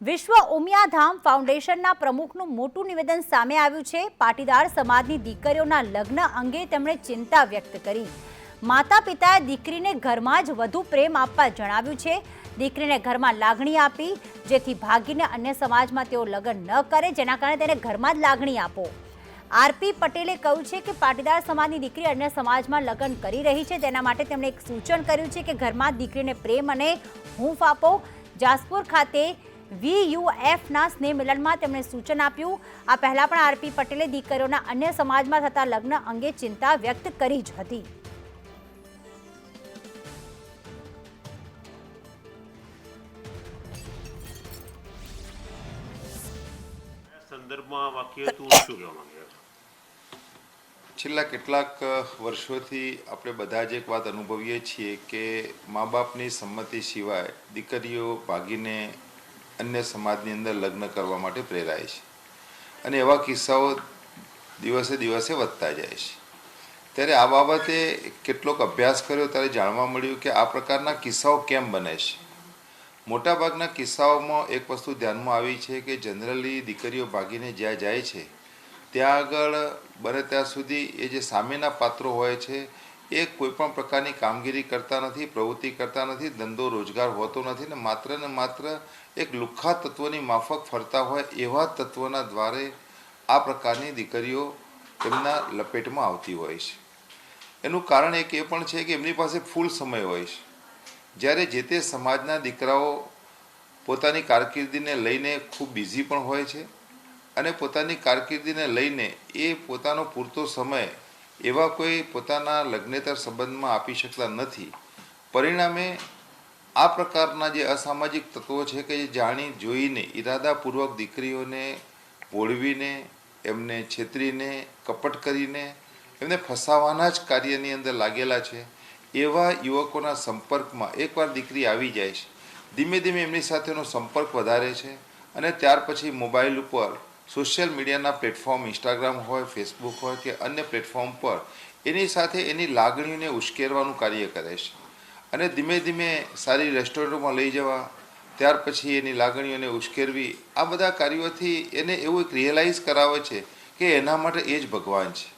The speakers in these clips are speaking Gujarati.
વિશ્વ ઉમિયાધામ ફાઉન્ડેશનના પ્રમુખનું મોટું નિવેદન સામે આવ્યું છે. પાટીદાર સમાજની દીકરીઓના લગ્ન અંગે તેમણે ચિંતા વ્યક્ત કરી. માતા પિતાએ દીકરીને ઘરમાં જ વધુ પ્રેમ આપવા જણાવ્યું છે. દીકરીને ઘરમાં લાગણી આપી, જેથી ભાગીને અન્ય સમાજમાં તેઓ લગ્ન ન કરે, જેના કારણે તેને ઘરમાં જ લાગણી આપો. આરપી પટેલે કહ્યું છે કે પાટીદાર સમાજની દીકરી અન્ય સમાજમાં લગ્ન કરી રહી છે. તેના માટે તેમણે એક સૂચન કર્યું છે કે ઘરમાં દીકરીને પ્રેમ અને હૂંફ આપો. જાસપુર ખાતે વીયુએફના સ્નેહમિલનમાં તેમણે સૂચન આપ્યું. આ પહેલાં પણ આરપી પટેલે દીકરીઓના અન્ય સમાજમાં થતા લગ્ન અંગે ચિંતા વ્યક્ત કરી જ હતી. સંદર્ભમાં વાક્ય તું શું કહેવા માંગે છેલ્લા કેટલાક વર્ષોથી આપણે બધા જ એક વાત અનુભવીએ છીએ કે મા બાપની સંમતિ સિવાય દીકરીઓ ભાગીને અન્ય સમાજની અંદર લગ્ન કરવા માટે પ્રેરાય છે. અને એવા કિસ્સાઓ દિવસે દિવસે વધતા જાય છે. ત્યારે આ બાબતે કેટલોક અભ્યાસ કર્યો, ત્યારે જાણવા મળ્યું કે આ પ્રકારના કિસ્સાઓ કેમ બને છે. મોટાભાગના કિસ્સાઓમાં એક વસ્તુ ધ્યાનમાં આવી છે કે જનરલી દીકરીઓ ભાગીને જ્યાં જાય છે, ત્યાં આગળ બને ત્યાં સુધી એ જે સામેના પાત્રો હોય છે એ કોઈ પણ પ્રકારની કામગીરી કરતા નથી, પ્રવૃત્તિ કરતા નથી, ધંધો રોજગાર હોતો નથી ને માત્ર ને માત્ર એક લુખ્ખા તત્વની માફક ફરતા હોય એવા તત્વના દ્વારે આ પ્રકારની દીકરીઓ તેમના લપેટમાં આવતી હોય છે. એનું કારણ એક એ પણ છે કે એમની પાસે ફૂલ સમય હોય છે. જ્યારે જે તે સમાજના દીકરાઓ પોતાની કારકિર્દીને લઈને ખૂબ બિઝી પણ હોય છે અને પોતાની કારકિર્દીને લઈને એ પોતાનો પૂરતો સમય એવા કોઈ પોતાના લગ્નેતર સંબંધમાં આપી શકતા નથી. પરિણામે આ પ્રકારના જે અસામાજિક તત્વો છે કે જે જાણી, જોઈને, ઈરાદાપૂર્વક દીકરીઓને ભોળવીને, એમને છેતરીને, કપટ કરીને, એમને ફસાવાના જ કાર્યની અંદર લાગેલા છે, એવા યુવકોના સંપર્કમાં એકવાર દીકરી આવી જાય છે. ધીમે ધીમે એમની સાથેનો સંપર્ક વધારે છે અને ત્યાર પછી મોબાઈલ ઉપર સોશિયલ મીડિયાના પ્લેટફોર્મ ઇન્સ્ટાગ્રામ હોય, ફેસબુક હોય કે અન્ય પ્લેટફોર્મ પર, એની સાથે એની લાગણીઓને ઉશ્કેરવાનું કાર્ય કરે છે. અને ધીમે ધીમે સારી રેસ્ટોરન્ટોમાં લઈ જવા, ત્યાર પછી એની લાગણીઓને ઉશ્કેરવી, આ બધા કાર્યોથી એને એવું એક રિયલાઇઝ કરાવે છે કે એના માટે એ જ ભગવાન છે.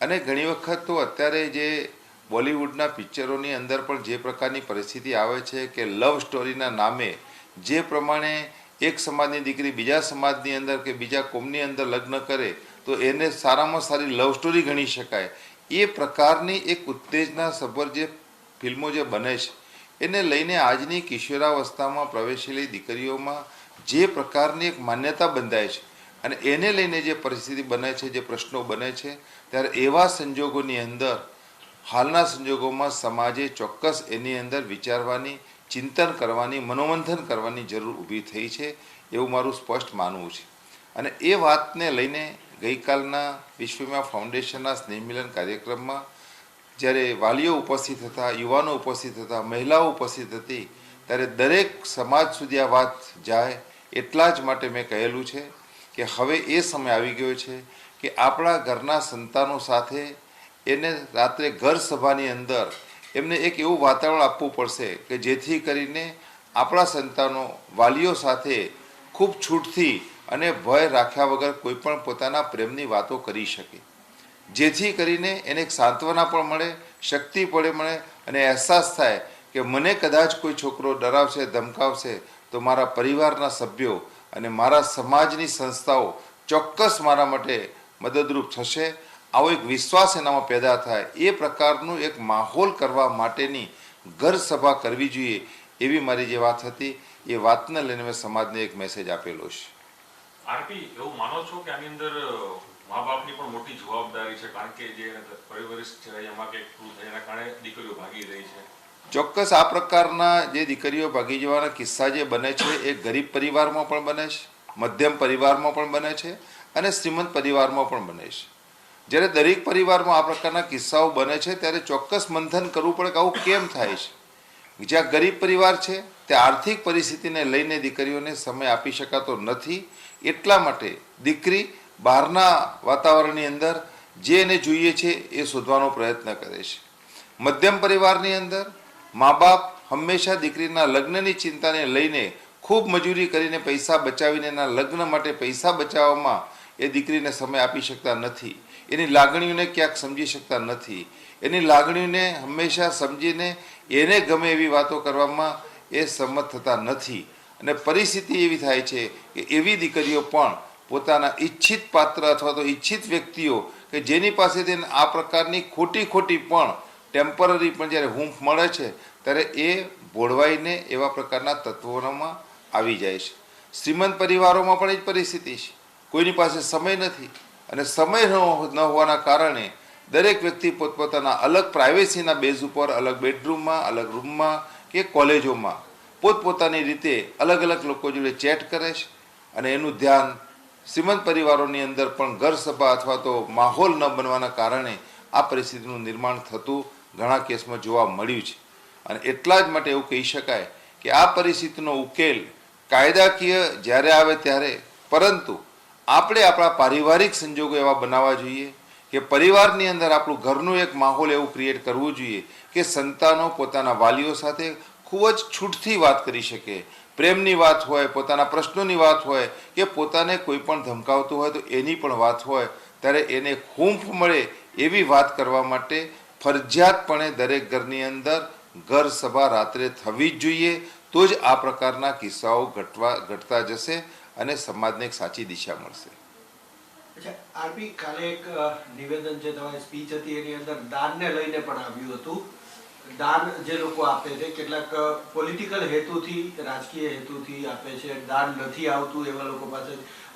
અને ઘણી વખત તો અત્યારે જે બોલિવૂડના પિક્ચરોની અંદર પણ જે પ્રકારની પરિસ્થિતિ આવે છે કે લવ સ્ટોરીના નામે જે પ્રમાણે એક સમાજની દીકરી બીજા સમાજની અંદર કે બીજા કોમની અંદર લગ્ન કરે, તો એને સારામાં સારી લવ સ્ટોરી ગણી શકાય. એ પ્રકારની એક ઉત્તેજના સભર જે ફિલ્મો જે બને છે, એને લઈને આજની કિશોરાવસ્થામાં પ્રવેશેલી દીકરીઓમાં જે પ્રકારની એક માન્યતા બંધાય છે અને એને લઈને જે પરિસ્થિતિ બને છે, જે પ્રશ્નો બને છે, ત્યારે એવા સંજોગોની અંદર, હાલના સંજોગોમાં સમાજે ચોક્કસ એની અંદર વિચારવાની ચિંતન કરવાની, મનોમંથન કરવાની જરૂર ઊભી થઈ છે એવું મારું સ્પષ્ટ માનવું છે. અને એ વાતને લઈને ગઈકાલના વિશ્વમાં ફાઉન્ડેશનના સ્નેહમિલન કાર્યક્રમમાં જ્યારે વાલીઓ ઉપસ્થિત હતા, યુવાનો ઉપસ્થિત હતા, મહિલાઓ ઉપસ્થિત હતી, ત્યારે દરેક સમાજ સુધી આ વાત જાય એટલા જ માટે મેં કહેલું છે કે હવે એ સમય આવી ગયો છે કે આપણા ઘરના સંતાનો સાથે એને રાત્રે ઘર સભાની અંદર એમને એક એવું વાતાવરણ આપવું પડશે કે જેથી કરીને આપણા સંતાનો વાલીઓ સાથે ખૂબ છૂટથી અને ભય રાખ્યા વગર કોઈ પણ પોતાના પ્રેમની વાતો કરી શકે. જેથી કરીને એને એક સાંત્વના પણ મળે, શક્તિ પડે મળે અને અહેસાસ થાય કે મને કદાચ કોઈ છોકરો ડરાવશે, ધમકાવશે તો મારા પરિવારના સભ્યો અને મારા સમાજની સંસ્થાઓ ચોક્કસ મારા માટે મદદરૂપ થશે આવો એક વિશ્વાસ એનામાં પેદા થાય. એ પ્રકારનું એક માહોલ કરવા માટેની ઘર સભા કરવી જોઈએ એવી મારી જે વાત હતી. એ વાતને લઈને મેં સમાજને એક મેસેજ આપેલો છે. આરપી એવું માનો છો કે આની અંદર મા બાપની પણ મોટી જવાબદારી છે? કારણ કે જે પરિવરિષ્ઠ છે એમાં કંઈક ભૂલ થઈ એના કારણે દીકરીઓ ભાગી રહી છે. ચોક્કસ આ પ્રકારના જે દીકરીઓ ભાગી જવાના કિસ્સા જે બને છે એ ગરીબ પરિવારમાં પણ બને છે મધ્યમ પરિવારમાં પણ બને છે અને શ્રીમંત પરિવારમાં પણ બને છે. જ્યારે દરેક પરિવારમાં આ પ્રકારના કિસ્સાઓ બને છે, ત્યારે ચોક્કસ મંથન કરવું પડે કે આવું કેમ થાય છે? જ્યાં ગરીબ પરિવાર છે, ત્યાં આર્થિક પરિસ્થિતિને લઈને દીકરીઓને સમય આપી શકાતો નથી. એટલા માટે દીકરી બહારના વાતાવરણની અંદર જે એને જોઈએ છે, એ શોધવાનો પ્રયત્ન કરે છે. મધ્યમ પરિવારની અંદર મા બાપ હંમેશા દીકરીના લગ્નની ચિંતાને લઈને ખૂબ મજૂરી કરીને પૈસા બચાવીને એના લગ્ન માટે પૈસા બચાવવામાં એ દીકરીને સમય આપી શકતા નથી. એની લાગણીઓને ક્યાંક સમજી શકતા નથી. એની લાગણીઓને હંમેશા સમજીને એને ગમે એવી વાતો કરવામાં એ સંમત થતા નથી. અને પરિસ્થિતિ એવી થાય છે કે એવી દીકરીઓ પણ પોતાના ઈચ્છિત પાત્ર અથવા તો ઈચ્છિત વ્યક્તિઓ કે જેની પાસેથી આ પ્રકારની ખોટી ખોટી પણ ટેમ્પરરી પણ જ્યારે હૂંફ મળે છે, ત્યારે એ ભોળવાઈને એવા પ્રકારના તત્વોમાં આવી જાય છે. શ્રીમંત પરિવારોમાં પણ એ જ પરિસ્થિતિ છે. કોઈની પાસે સમય નથી અને સમય ન હોવાના કારણે દરેક વ્યક્તિ પોતપોતાના અલગ પ્રાઇવેસીના બેઝ ઉપર, અલગ બેડરૂમમાં અલગ રૂમમાં કે કોલેજોમાં પોતપોતાની રીતે અલગ અલગ લોકો જોડે ચેટ કરે છે અને એનું ધ્યાન શ્રીમંત પરિવારોની અંદર પણ ઘર સભા અથવા તો માહોલ ન બનવાના કારણે આ પરિસ્થિતિનું નિર્માણ થતું ઘણા કેસમાં જોવા મળ્યું છે. અને એટલા જ માટે એવું કહી શકાય કે આ પરિસ્થિતિનો ઉકેલ કાયદાકીય જ્યારે આવે ત્યારે, પરંતુ આપણે આપણા પારિવારિક સંજોગો એવા બનાવવા જોઈએ કે પરિવારની અંદર આપણું ઘરનું એક માહોલ એવું ક્રિએટ કરવું જોઈએ કે સંતાનો પોતાના વાલીઓ સાથે ખૂબ જ છૂટથી વાત કરી શકે. પ્રેમની વાત હોય, પોતાના પ્રશ્નોની વાત હોય કે પોતાને કોઈ પણ ધમકાવતું હોય તો એની પણ વાત હોય, ત્યારે એને હૂંફ મળે એવી વાત કરવા માટે ફરજિયાતપણે દરેક ઘરની અંદર ઘર સભા રાત્રે થવી જ જોઈએ. તો જ આ પ્રકારના કિસ્સાઓ ઘટવા, ઘટતા જશે. અને સમાજને એક સાચી દિશા મળશે. આરપી કાલે એક નિવેદન છે તમારી સ્પીચ હતી એની અંદર દાનને લઈને પણ આવ્યું હતું. દાન જે લોકો આપે છે કેટલાક પોલિટિકલ હેતુથી રાજકીય હેતુથી આપે છે દાન નથી આવતું એવા લોકો પાસે.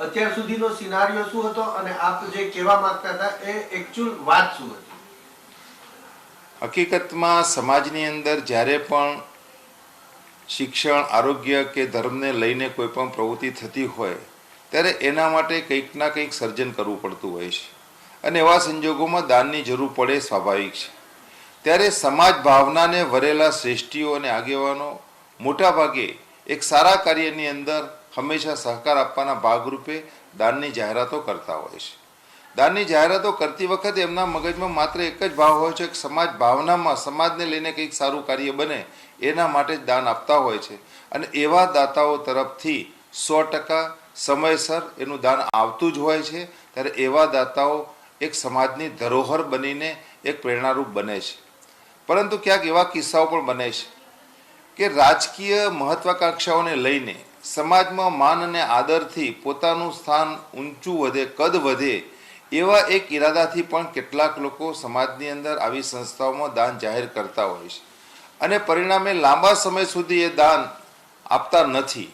અત્યાર સુધીનો સિનારીઓ શું હતો અને આપ જે કહેવા માંગતા હતા એ એકચ્યુઅલ વાત શું હતી? હકીકતમાં સમાજની અંદર જ્યારે પણ શિક્ષણ, આરોગ્ય કે ધર્મને લઈને કોઈ પણ પ્રવૃત્તિ થતી હોય, ત્યારે એના માટે કંઈક ના કંઈક સર્જન કરવું પડતું હોય છે. અને એવા સંજોગોમાં દાનની જરૂર પડે સ્વાભાવિક છે. ત્યારે સમાજ ભાવનાને વરેલા શ્રેષ્ઠીઓ અને આગેવાનો મોટાભાગે એક સારા કાર્યની અંદર હંમેશા સહકાર આપવાના ભાગરૂપે દાનની જાહેરાતો કરતા હોય છે. દાનની જાહેરાતો કરતી વખતે એમના મગજમાં માત્ર એક જ ભાવ હોય છે કે સમાજ ભાવનામાં, સમાજને લઈને કંઈક સારું કાર્ય બને, એના માટે જ દાન આપતા હોય છે. અને એવા દાતાઓ તરફથી સો ટકા સમયસર એનું દાન આવતું જ હોય છે, ત્યારે એવા દાતાઓ એક સમાજની ધરોહર બનીને એક પ્રેરણારૂપ બને છે. પરંતુ ક્યાંક એવા કિસ્સાઓ પણ બને છે કે રાજકીય મહત્વાકાંક્ષાઓને લઈને સમાજમાં માન અને આદરથી પોતાનું સ્થાન ઊંચું વધે, કદ વધે એવા એક ઈરાદાથી પણ કેટલાક લોકો સમાજની અંદર આવી સંસ્થાઓમાં દાન જાહેર કરતા હોય છે. અને પરિણામે લાંબા સમય સુધી એ દાન આપતા નથી.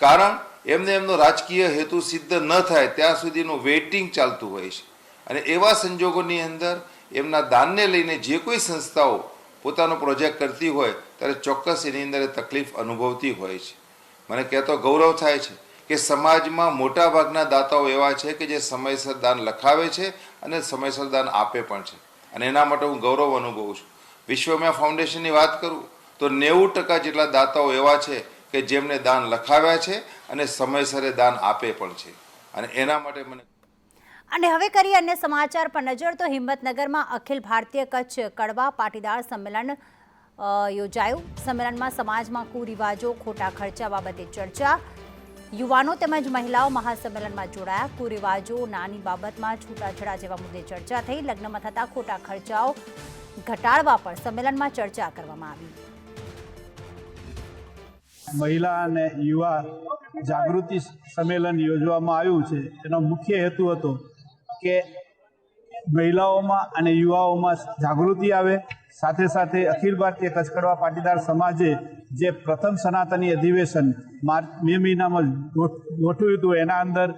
કારણ એમને એમનો રાજકીય હેતુ સિદ્ધ ન થાય ત્યાં સુધીનું વેઇટિંગ ચાલતું હોય છે. અને એવા સંજોગોની અંદર એમના દાનને લઈને જે કોઈ સંસ્થાઓ પોતાનો પ્રોજેક્ટ કરતી હોય, ત્યારે ચોક્કસ એની અંદર તકલીફ અનુભવતી હોય છે. મને કહેતો ગૌરવ થાય છે. કે સમાજમાં મોટાભાગના દાતાઓ એવા છે કે જે સમયસર દાન લખાવે છે અને સમયસર દાન આપે પણ છે. અને એના માટે હું ગૌરવ અનુભવું છું. વિશ્વમ્યા ફાઉન્ડેશનની વાત કરું, તો નેવું ટકા જેટલા દાતાઓ એવા છે કે જેમણે દાન લખાવ્યા છે અને સમયસરે દાન આપે પણ છે. અને એના માટે મને અને હવે કરીએ અન્ય સમાચાર પર નજર, તો હિંમતનગરમાં અખિલ ભારતીય કચ્છ કડવા પાટીદાર સંમેલન યોજાયું. સંમેલનમાં સમાજમાં કુરિવાજો, ખોટા ખર્ચા બાબતે ચર્ચા યુવાનો તેમજ મહિલાઓ મહાસંમેલનમાં જોડાયા. કુરિવાજો, નાની બાબતમાં છૂટાછેડા જેવા મુદ્દે ચર્ચા થઈ. લગ્નમાં થતા ખોટા ખર્ચાઓ ઘટાડવા પર સંમેલનમાં ચર્ચા કરવામાં આવી. મહિલા અને યુવા જાગૃતિ સંમેલન યોજવામાં આવ્યું છે. એનો મુખ્ય હેતુ હતો કે મહિલાઓમાં અને યુવાઓમાં જાગૃતિ આવે. સાથે સાથે અખિલ ભારતીય કચ્છકડવા પાટીદાર સમાજે જે પ્રથમ સનાતની અધિવેશન માર્ચ મે મહિનામાં ગોઠ- ગોઠવ્યું હતું એના અંદર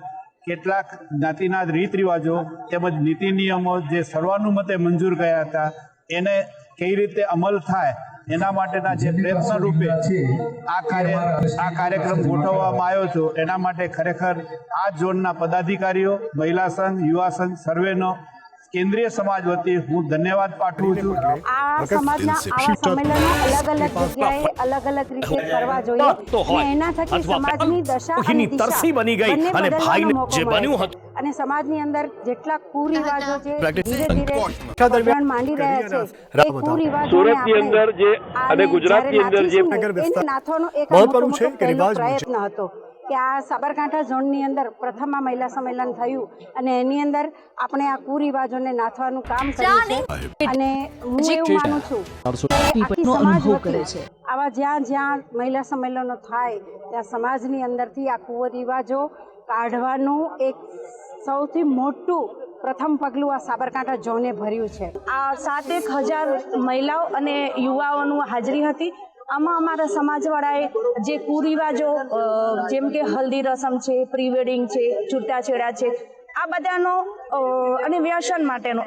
કેટલાક જ્ઞાતિના રીત રિવાજો તેમજ નીતિ નિયમો જે સર્વાનુમતે મંજૂર કર્યા હતા એને કઈ રીતે અમલ થાય એના માટેના જે પ્રયત્ન રૂપે આ કાર્ય આ કાર્યક્રમ ગોઠવવામાં આવ્યો છે. એના માટે ખરેખર આ ઝોનના પદાધિકારીઓ મહિલા સંઘ યુવા સંઘ સર્વેનો કેન્દ્રીય સમાજ વતી હું ધન્યવાદ પાઠવું છું. આ સમાજના આવા સંમેલનો અલગ અલગ જગ્યાએ અલગ અલગ રીતે કરવા જોઈએ એના થકી સમાજની દશા અને તરસી બની ગઈ અને ભાઈને જે બન્યું હતું. અને સમાજની અંદર જેટલા કુરિવાજો છે ધીરે ધીરે દરમિયાન માંડી રહ્યા છે એ કુરિવાજો સુરતની અંદર જે અને ગુજરાતની અંદર જે નાથીશું ને, એને નાથવાનો એક આ મહત્વનું છે કે રિવાજ પ્રયત્ન હતો. કે આ સાબરકાંઠા ઝોનની અંદર પ્રથમ આ મહિલા સંમેલન થયું અને એની અંદર આપણે આ કુરિવાજોને નાથવાનું કામ કર્યું છે. અને હું એવું માનું છું આખી સમાજ વતી આવા જ્યાં જ્યાં મહિલા સંમેલનો થાય ત્યાં સમાજની અંદરથી આ કુરિવાજો કાઢવાનું એક સૌથી મોટું પ્રથમ પગલું આ સાબરકાંઠા ઝોને ભર્યું છે. આ સાત એક હજાર મહિલાઓ અને યુવાઓનું હાજરી હતી. આમાં અમારા સમાજવાળાએ જે કુરિવાજો જેમ કે હલ્દી રસમ છે પ્રી વેડિંગ છે છૂટાછેડા છે, આ બધાનો અને વ્યસન માટેનો